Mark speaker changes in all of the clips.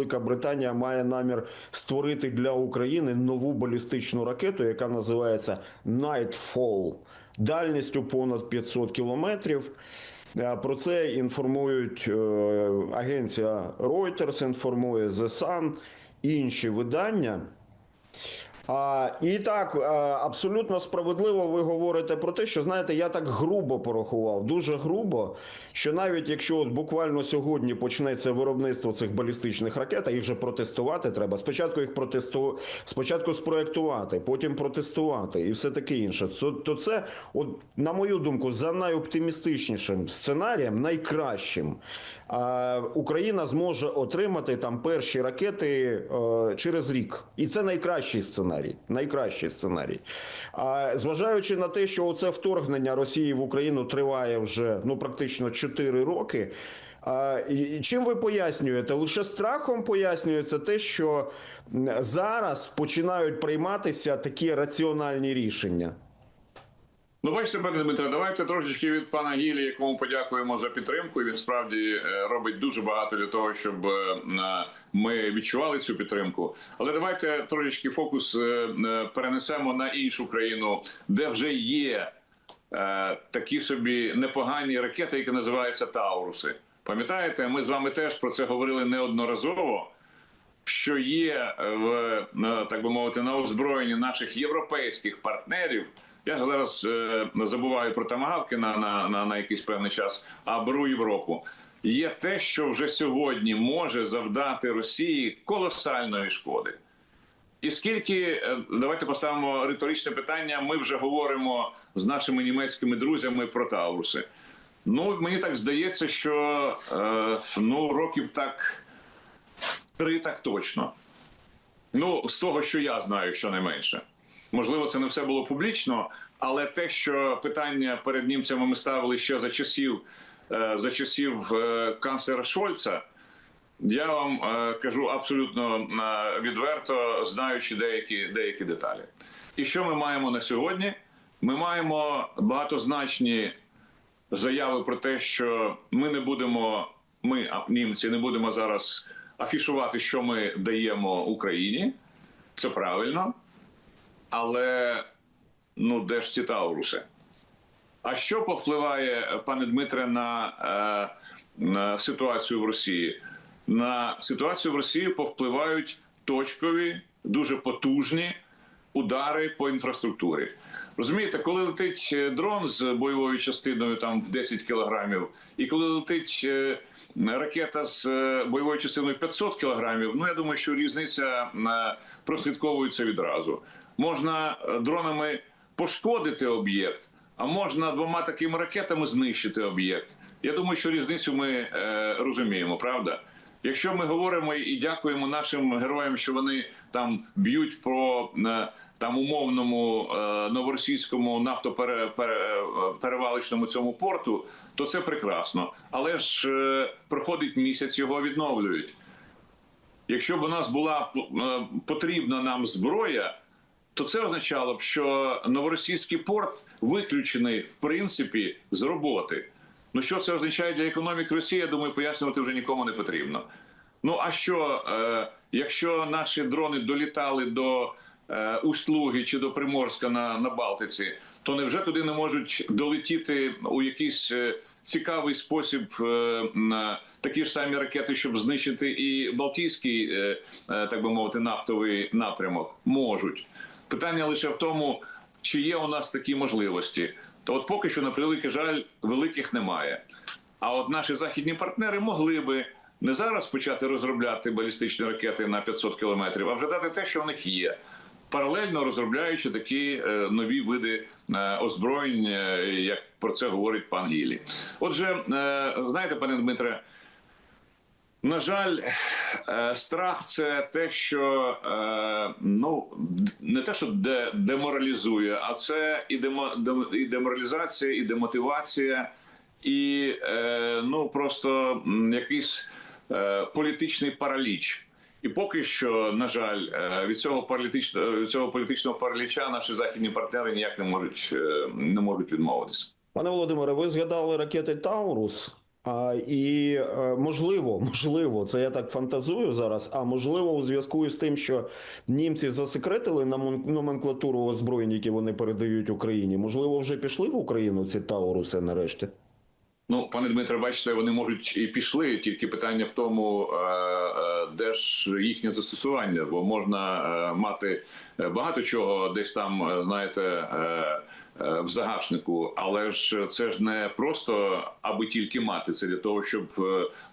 Speaker 1: Велика Британія має намір створити для України нову балістичну ракету, яка називається Nightfall, дальністю понад 500 кілометрів. Е, Про це інформують е, агенція Reuters, інформує The Sun, інші видання. А, і так, а, абсолютно справедливо ви говорите про те, що знаєте, я так грубо порахував, дуже грубо, що навіть якщо от буквально сьогодні почнеться виробництво цих балістичних ракет, а їх же протестувати треба. Спочатку їх протесту... спочатку спроектувати, потім протестувати і все таке інше. То, то це, от, на мою думку, за найоптимістичнішим сценарієм, найкращим, а, Україна зможе отримати там перші ракети е, через рік. І це найкращий сценарій. Найкращий сценарій. А зважаючи на те, що це вторгнення Росії в Україну триває вже ну практично 4 роки. А, і чим ви пояснюєте? Лише страхом пояснюється те, що зараз починають прийматися такі раціональні рішення.
Speaker 2: Ну, бачите, пане Дмитре, давайте трошечки від пана Гілі, якому подякуємо за підтримку. Він справді е, робить дуже багато для того, щоб е, ми відчували цю підтримку. Але давайте трошечки фокус е, перенесемо на іншу країну, де вже є такі собі непогані ракети, які називаються Тауруси. Пам'ятаєте, ми з вами теж про це говорили неодноразово. Що є в так би мовити на озброєнні наших європейських партнерів. Я зараз е, забуваю про тамагавки на, на, на, на якийсь певний час, а беру Європу. Є те, що вже сьогодні може завдати Росії колосальної шкоди. І скільки е, давайте поставимо риторичне питання. Ми вже говоримо з нашими німецькими друзями про Тауруси. Ну мені так здається, що е, ну років так три так точно. Ну, з того, що я знаю, щонайменше. Можливо, це не все було публічно, але те, що питання перед німцями ми ставили ще за часів, е, за часів е, канцлера Шольца, я вам е, кажу абсолютно відверто, знаючи деякі, деякі деталі. І що ми маємо на сьогодні? Ми маємо багатозначні заяви про те, що ми не будемо, ми, німці, не будемо зараз афішувати, що ми даємо Україні. Це правильно. Але ну де ж ці Тауруси? А що повпливає, пане Дмитре, на, е, на ситуацію в Росії? На ситуацію в Росії повпливають точкові, дуже потужні удари по інфраструктурі. Розумієте, коли летить е, дрон з бойовою частиною там в 10 кілограмів, і коли летить е, ракета з бойовою частиною 500 кілограмів, ну я думаю, що різниця прослідковується відразу. Можна е, дронами пошкодити об'єкт, а можна двома такими ракетами знищити об'єкт. Я думаю, що різницю ми е, розуміємо, правда? Якщо ми говоримо і дякуємо нашим героям, що вони там б'ють по е, там умовному е, новоросійському нафтоперевалочному цьому порту, то це прекрасно. Але ж проходить місяць, його відновлюють. Якщо б у нас була потрібна нам зброя, то це означало б, що новоросійський порт виключений в принципі з роботи. Ну що це означає для економіки Росії? Я думаю, пояснювати вже нікому не потрібно. Ну а що, е, якщо наші дрони долітали до е, Услуги чи до Приморська на, на Балтиці, то невже туди не можуть долетіти у якийсь е, цікавий спосіб е, такі ж самі ракети, щоб знищити і Балтійський, е, е, так би мовити, нафтовий напрямок? Можуть. Питання лише в тому, чи є у нас такі можливості. То от поки що, на превеликий жаль, великих немає. А от наші західні партнери могли би не зараз почати розробляти балістичні ракети на 500 кілометрів, а вже дати те, що в них є. Паралельно розробляючи такі е, нові види е, озброєнь, е, як про це говорить пан Гілі. Отже, знаєте, пане Дмитре, на жаль, е, страх це те, що е, ну не те, що де, деморалізує, а це і і деморалізація, і демотивація, і е, ну просто якийсь політичний параліч. І поки що, на жаль, від цього політичного від цього політичного параліча наші західні партнери ніяк не можуть не можуть відмовитися.
Speaker 1: Пане Володимире, ви згадали ракети Таурус. А, і е, можливо, можливо, це я так фантазую зараз. А можливо, у зв'язку з тим, що німці засекретили номен- номенклатуру озброєнь, які вони передають Україні, можливо, вже пішли в Україну ці Тауруси нарешті.
Speaker 2: Ну, пане Дмитре, бачите, вони можуть і пішли. Тільки питання в тому, е, е, де ж їхнє застосування, бо можна е, мати багато чого десь там, знаєте. В загашнику, але ж це ж не просто аби тільки мати це для того, щоб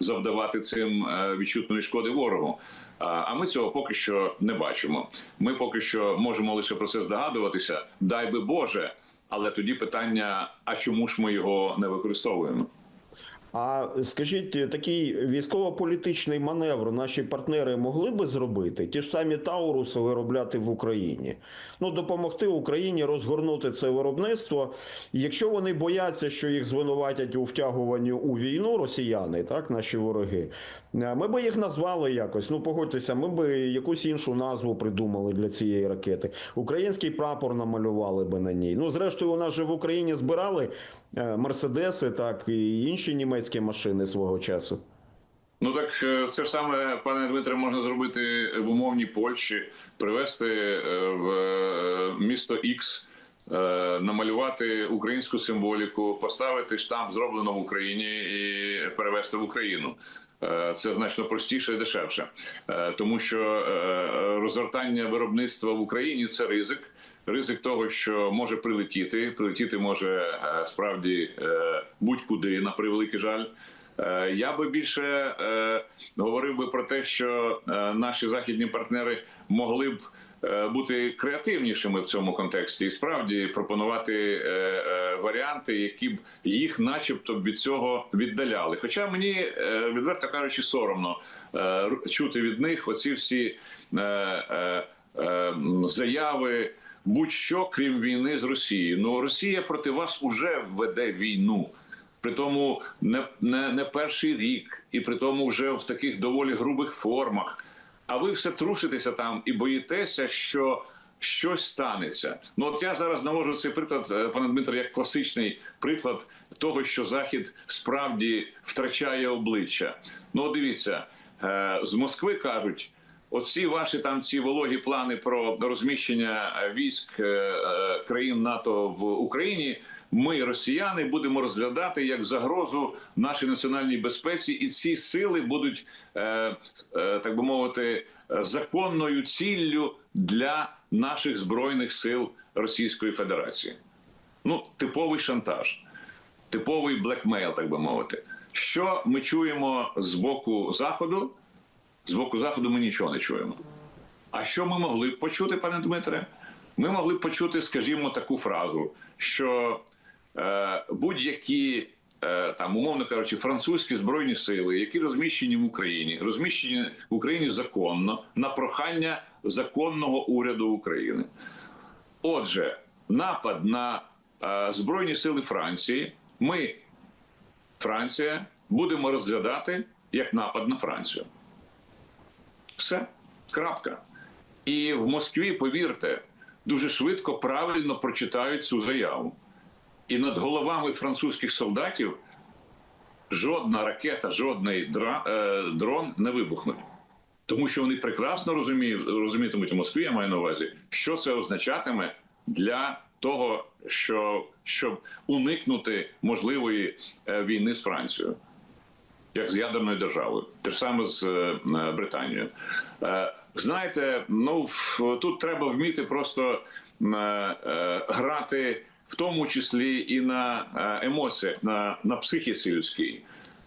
Speaker 2: завдавати цим відчутної шкоди ворогу. А ми цього поки що не бачимо. Ми поки що можемо лише про це здогадуватися. Дай би Боже, але тоді питання: а чому ж ми його не використовуємо?
Speaker 1: А скажіть, такий військово-політичний маневр наші партнери могли би зробити? Ті ж самі Тауруси виробляти в Україні. Ну, допомогти Україні розгорнути це виробництво. Якщо вони бояться, що їх звинуватять у втягуванні у війну росіяни, так, наші вороги, ми би їх назвали якось. Ну, погодьтеся, ми би якусь іншу назву придумали для цієї ракети. Український прапор намалювали би на ній. Ну, зрештою, у нас же в Україні збирали е, мерседеси, так і інші німецькі машини свого часу.
Speaker 2: Ну так е, це ж саме, пане Дмитре, можна зробити в умовній Польщі, привезти е, в е, місто Ікс, е, намалювати українську символіку, поставити штамп зроблено в Україні і перевезти в Україну. Е, Це значно простіше і дешевше, Е, тому що е, розгортання виробництва в Україні це ризик. Ризик того, що може прилетіти, прилетіти може справді будь-куди на превеликий жаль. Я би більше говорив би про те, що наші західні партнери могли б бути креативнішими в цьому контексті і справді пропонувати е, е, варіанти, які б їх, начебто, від цього віддаляли. Хоча мені е, відверто кажучи, соромно е, чути від них оці всі е, е, е, заяви. Будь-що крім війни з Росією. Ну Росія проти вас уже веде війну. При тому не, не, не перший рік, і при тому вже в таких доволі грубих формах. А ви все труситеся там і боїтеся, що щось станеться. Ну от я зараз навожу цей приклад, е, пане Дмитро, як класичний приклад того, що Захід справді втрачає обличчя. Ну, дивіться, е, з Москви кажуть. Оці ваші там ці вологі плани про розміщення е, військ країн НАТО в Україні. Ми, росіяни, будемо розглядати як загрозу нашій національній безпеці, і ці сили будуть, е, е, так би мовити, законною ціллю для наших збройних сил Російської Федерації. Ну, типовий шантаж, типовий блекмейл, так би мовити. Що ми чуємо з боку заходу? З боку заходу ми нічого не чуємо. А що ми могли б почути, пане Дмитре? Ми могли б почути, скажімо, таку фразу, що будь-які, е, там, умовно кажучи, французькі збройні сили, які розміщені в Україні, розміщені в Україні законно на прохання законного уряду України. Отже, напад на е, збройні сили Франції ми, Франція, будемо розглядати як напад на Францію. Все, крапка. І в Москві, повірте, дуже швидко правильно прочитають цю заяву. І над головами французьких солдатів жодна ракета, жодний е, дрон не вибухнуть. Тому що вони прекрасно розуміють, розумітимуть в Москві, я маю на увазі, що це означатиме для того, що, щоб уникнути можливої е, війни з Францією як з ядерною державою, те ж саме з е, Британією. Знаєте, ну тут треба вміти просто грати в тому числі і на е, емоціях, на, на психіці людській.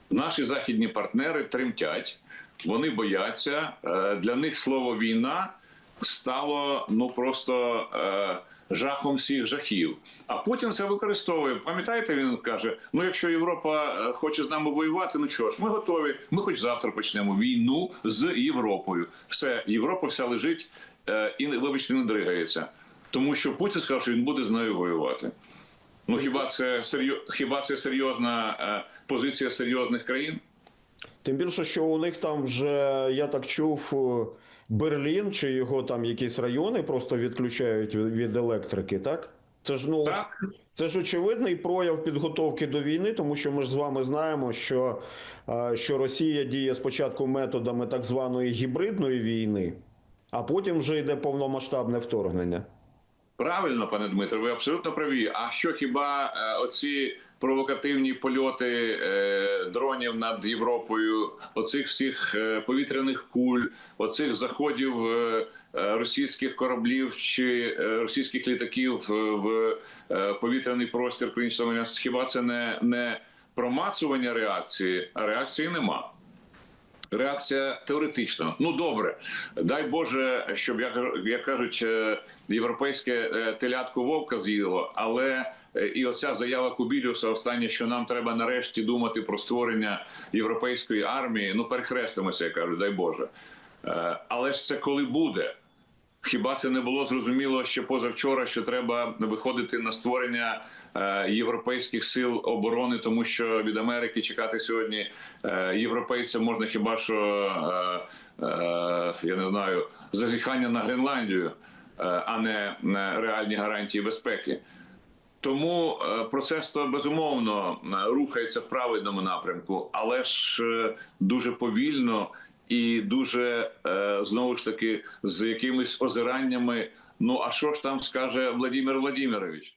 Speaker 2: Наші західні партнери тремтять, вони бояться. Е, Для них слово війна стало ну просто е, жахом всіх жахів. А Путін це використовує. Пам'ятаєте, він каже: ну якщо Європа хоче з нами воювати, ну що ж, ми готові. Ми хоч завтра почнемо війну з Європою. Все, Європа вся лежить і вибачте, не дригається. Тому що Путін сказав, що він буде з нею воювати. Ну хіба це серйоз, хіба це серйозна е, позиція серйозних країн?
Speaker 1: Тим більше, що у них там вже, я так чув, Берлін чи його там якісь райони просто відключають від від електрики, так? Це ж ну
Speaker 2: Так.
Speaker 1: це ж очевидний прояв підготовки до війни, тому що ми ж з вами знаємо, що, е, що Росія діє спочатку методами так званої гібридної війни, а потім вже йде повномасштабне вторгнення.
Speaker 2: Правильно, пане Дмитро, ви абсолютно праві. А що хіба е, оці провокативні польоти е, дронів над Європою, оцих всіх е, повітряних куль, оцих заходів російських кораблів чи російських літаків в повітряний простір моря, хіба це не, не промацування реакції, а реакції нема. Реакція теоретична. Ну добре, дай Боже, щоб як, як кажуть, е, європейське е, телятко вовка з'їло, але е, і оця заява Кубілюса, останнє, що нам треба нарешті думати про створення європейської армії. Ну перехрестимося, я кажу, дай Боже. Але ж це коли буде? Хіба це не було зрозуміло ще позавчора, що треба виходити на створення європейських сил оборони, тому що від Америки чекати сьогодні е, європейцям можна хіба що е, е, я не знаю зазіхання на Гренландію, е, а не, реальні гарантії безпеки. Тому е, процес то безумовно е, рухається в правильному напрямку, але ж е, дуже повільно і дуже е, знову ж таки з якимись озираннями. Ну а що ж там скаже Владимир Владимирович?